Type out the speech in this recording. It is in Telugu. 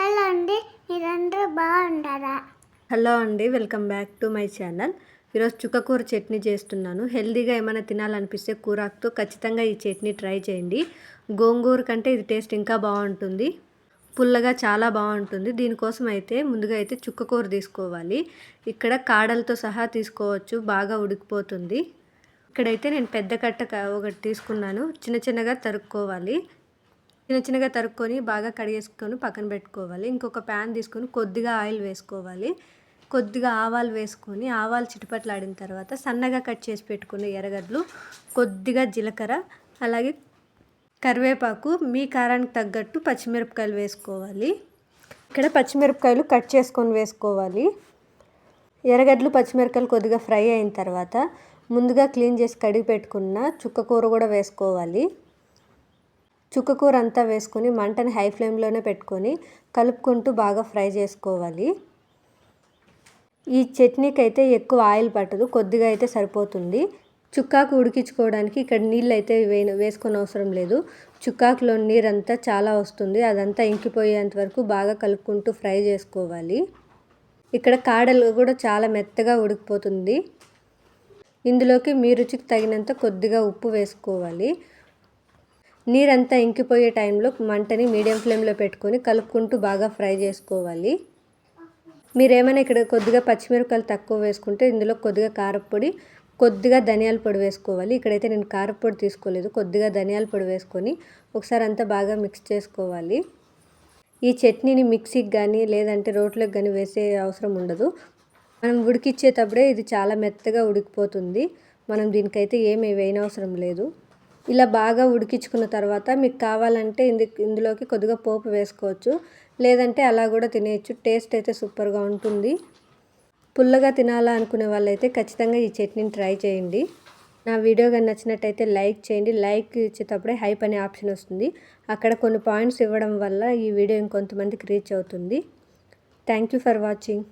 హలో అండి మీరందరూ బాగుంటారా హలో అండి welcome back to my channel. ఈరోజు చుక్కకూర చట్నీ చేస్తున్నాను. హెల్తీగా ఏమైనా తినాలనిపిస్తే కూరాకుతో ఖచ్చితంగా ఈ చట్నీ ట్రై చేయండి. గోంగూర కంటే ఇది టేస్ట్ ఇంకా బాగుంటుంది. పుల్లగా చాలా బాగుంటుంది. దీనికోసం అయితే ముందుగా అయితే చుక్కకూర తీసుకోవాలి. ఇక్కడ కాడలతో సహా తీసుకోవచ్చు బాగా ఉడికిపోతుంది. ఇక్కడైతే నేను పెద్ద కట్ట ఒకటి తీసుకున్నాను. చిన్న చిన్నగా తరుక్కోవాలి. చిన్న చిన్నగా తరుక్కొని బాగా కడిగేసుకొని పక్కన పెట్టుకోవాలి. ఇంకొక ప్యాన్ తీసుకొని కొద్దిగా ఆయిల్ వేసుకోవాలి. కొద్దిగా ఆవాలు వేసుకొని ఆవాలు చిటపట్లాడిన తర్వాత సన్నగా కట్ చేసి పెట్టుకున్న ఎర్రగడ్డలు కొద్దిగా జీలకర్ర అలాగే కరివేపాకు మీ కారానికి తగ్గట్టు పచ్చిమిరపకాయలు వేసుకోవాలి. ఇక్కడ పచ్చిమిరపకాయలు కట్ చేసుకొని వేసుకోవాలి. ఎర్రగడ్డలు పచ్చిమిరపకాయలు కొద్దిగా ఫ్రై అయిన తర్వాత ముందుగా క్లీన్ చేసి కడిగి పెట్టుకున్న చుక్క కూర కూడా వేసుకోవాలి. చుక్కకూర అంతా వేసుకొని మంటని హై ఫ్లేమ్లోనే పెట్టుకొని కలుపుకుంటూ బాగా ఫ్రై చేసుకోవాలి. ఈ చట్నీకి అయితే ఎక్కువ ఆయిల్ పట్టదు కొద్దిగా అయితే సరిపోతుంది. చుక్కాకు ఉడికించుకోవడానికి ఇక్కడ నీళ్ళు అయితే వే వేసుకొని అవసరం లేదు. చుక్కాకులో నీరంతా చాలా వస్తుంది అదంతా ఇంకిపోయేంత వరకు బాగా కలుపుకుంటూ ఫ్రై చేసుకోవాలి. ఇక్కడ కాడలు కూడా చాలా మెత్తగా ఉడికిపోతుంది. ఇందులోకి మీ రుచికి తగినంత కొద్దిగా ఉప్పు వేసుకోవాలి. నీరంతా ఇంకిపోయే టైంలో మంటని మీడియం ఫ్లేమ్లో పెట్టుకొని కలుపుకుంటూ బాగా ఫ్రై చేసుకోవాలి. మీరు ఏమైనా ఇక్కడ కొద్దిగా పచ్చిమిరపకాయలు తక్కువ వేసుకుంటే ఇందులో కొద్దిగా కారపొడి కొద్దిగా ధనియాల పొడి వేసుకోవాలి. ఇక్కడైతే నేను కారపొడి తీసుకోలేదు కొద్దిగా ధనియాల పొడి వేసుకొని ఒకసారి అంతా బాగా మిక్స్ చేసుకోవాలి. ఈ చట్నీని మిక్సీకి కానీ లేదంటే రోట్లోకి కానీ వేసే అవసరం ఉండదు. మనం ఉడికిచ్చేటప్పుడే ఇది చాలా మెత్తగా ఉడికిపోతుంది. మనం దీనికైతే ఏమి వేయనవసరం లేదు. ఇలా బాగా ఉడికించుకున్న తర్వాత మీకు కావాలంటే ఇందు ఇందులోకి కొద్దిగా పోపు వేసుకోవచ్చు. లేదంటే అలా కూడా తినేయచ్చు. టేస్ట్ అయితే సూపర్గా ఉంటుంది. పుల్లగా తినాలా అనుకునే వాళ్ళైతే ఖచ్చితంగా ఈ చట్నీని ట్రై చేయండి. నా వీడియో కానీ నచ్చినట్టయితే లైక్ చేయండి. లైక్ ఇచ్చేటప్పుడే హైప్ అనే ఆప్షన్ వస్తుంది. అక్కడ కొన్ని పాయింట్స్ ఇవ్వడం వల్ల ఈ వీడియో ఇంకొంతమందికి రీచ్ అవుతుంది. Thank you for watching.